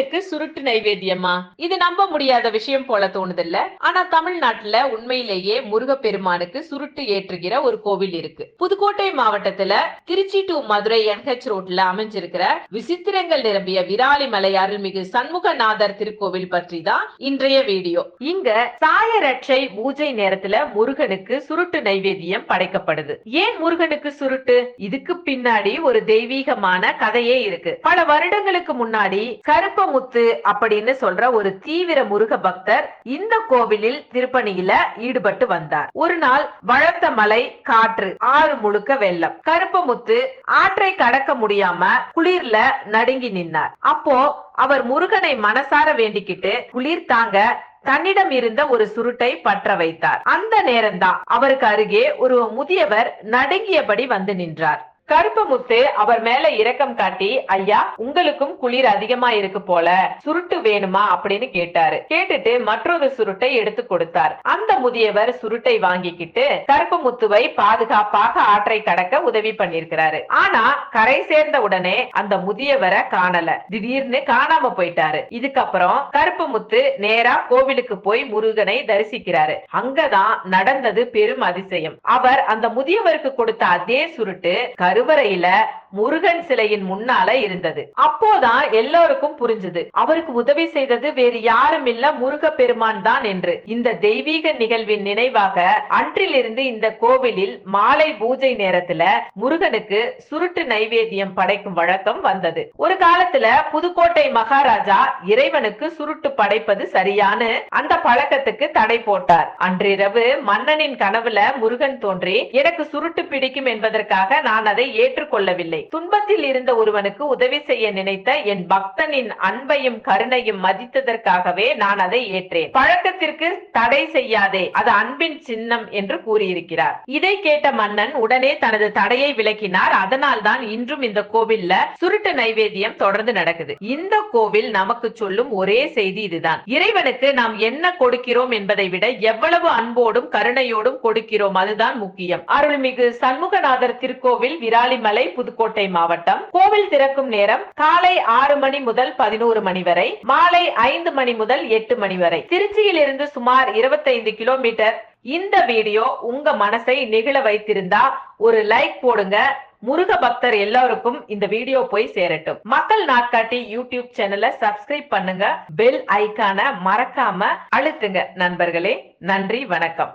முருகனுக்கு சுருட்டு நைவேத்தியமா? இது நம்ப முடியாத விஷயம் போல தோணுதில்ல. ஆனா தமிழ்நாட்டுல உண்மையிலேயே முருகப்பெருமானுக்கு சுருட்டு ஏற்றுகிற ஒரு கோவில் இருக்கு. புதுக்கோட்டை மாவட்டத்துல திருச்சி டு மதுரை என்ஹெச் ரோட்ல அமைஞ்சிருக்கிற விசித்திரங்கள் நிரம்பிய விராலி மலை அருள்மிகு சண்முகநாதர் திருக்கோவில் பற்றி தான் இன்றைய வீடியோ. இங்க சாயரட்சை பூஜை நேரத்துல முருகனுக்கு சுருட்டு நைவேத்தியம் படைக்கப்படுது. ஏன் முருகனுக்கு சுருட்டு? இதுக்கு பின்னாடி ஒரு தெய்வீகமான கதையே இருக்கு. பல வருடங்களுக்கு முன்னாடி கருப்ப முத்து அப்படின்னு சொல்ற ஒரு தீவிர முருக பக்தர் இந்த கோவிலில் திருப்பணியில ஈடுபட்டு வந்தார். ஒரு நாள் வளர்த்த மலை காற்று ஆறு முழுக்க வெள்ளம். கருப்பமுத்து ஆற்றை கடக்க முடியாம குளிர்ல நடுங்கி நின்னார். அப்போ அவர் முருகனை மனசார வேண்டிக்கிட்டு குளிர் தாங்க தன்னிடம் இருந்த ஒரு சுருட்டை பற்ற வைத்தார். அந்த நேரம்தான் அவருக்கு அருகே ஒரு முதியவர் நடுங்கியபடி வந்து நின்றார். கருப்பமுத்து அவர் மேல இரக்கம் காட்டி ஐயா உங்களுக்கும் குளிர் அதிகமா இருக்கு போல சுருட்டு வேணுமா? அப்படின்னு கேட்டாரு. கேட்டுட்டு மற்றொரு சுருட்டை எடுத்து கொடுத்தார். அந்த முதியவர் சுருட்டை வாங்கிக்கிட்டு கருப்பமுத்துவை பாதுகாப்பாக ஆற்றை கடக்க உதவி பண்ணிருக்கிறாரு ஆனா கரை சேர்ந்த உடனே அந்த முதியவரை காணல. திடீர்னு காணாம போயிட்டாரு. இதுக்கப்புறம் கருப்பமுத்து நேரா கோவிலுக்கு போய் முருகனை தரிசிக்கிறாரு. அங்கதான் நடந்தது பெரும் அதிசயம். அவர் அந்த முதியவருக்கு கொடுத்த அதே சுருட்டு கரு கருவறையில முருகன் சிலையின் முன்னால இருந்தது. அப்போதான் எல்லோருக்கும் புரிஞ்சது. அவருக்கு உதவி செய்தது வேறு யாரும் இல்ல முருக பெருமான் தான் என்று. இந்த தெய்வீக நிகழ்வின் நினைவாக அன்றிலிருந்து இந்த கோவிலில் மாலை பூஜை நேரத்துல முருகனுக்கு சுருட்டு நைவேத்தியம் படைக்கும் வழக்கம் வந்தது. ஒரு காலத்துல புதுக்கோட்டை மகாராஜா இறைவனுக்கு சுருட்டு படைப்பது சரியானு அந்த பழக்கத்துக்கு தடை போட்டார். அன்றிரவு மன்னனின் கனவுல முருகன் தோன்றி எனக்கு சுருட்டு பிடிக்கும் என்பதற்காக நான் அதை அதை ஏற்றுக்கொள்ளவில்லை. துன்பத்தில் இருந்த ஒருவனுக்கு உதவி செய்ய நினைத்த என் பக்தனின் அன்பையும் கருணையும் மதித்ததற்காகவே நான் அதை ஏற்றேன். பழக்கத்திற்கு தடை செய்யாதே அது அன்பின் சின்னம் என்று கூறியிருக்கிறார். இதை கேட்ட மன்னன் உடனே தனது தடையை விளக்கினார். அதனால் தான் இன்றும் இந்த கோவில்ல சுருட்டு நைவேத்தியம் தொடர்ந்து நடக்குது. இந்த கோவில் நமக்கு சொல்லும் ஒரே செய்தி இதுதான். இறைவனுக்கு நாம் என்ன கொடுக்கிறோம் என்பதை விட எவ்வளவு அன்போடும் கருணையோடும் கொடுக்கிறோம் அதுதான் முக்கியம். அருள்மிகு சண்முகநாதர் திருக்கோவில் விராலிமலை புதுக்கோட்டை மாவட்டம். கோவில் திறக்கும் நேரம் காலை ஆறு மணி முதல் பதினோரு மணி வரை மாலை ஐந்து மணி முதல் எட்டு மணி வரை. திருச்சியில் இருந்து சுமார் 25 கிலோமீட்டர். இந்த வீடியோ உங்க மனசை நெகிழ வைத்திருந்தா ஒரு லைக் போடுங்க. முருக பக்தர் எல்லாருக்கும் இந்த வீடியோ போய் சேரட்டும். மக்கள் நாட்காட்டி யூடியூப் சேனலை சப்ஸ்கிரைப் பண்ணுங்க. பெல் ஐக்கான மறக்காம அழுத்துங்க. நண்பர்களே நன்றி வணக்கம்.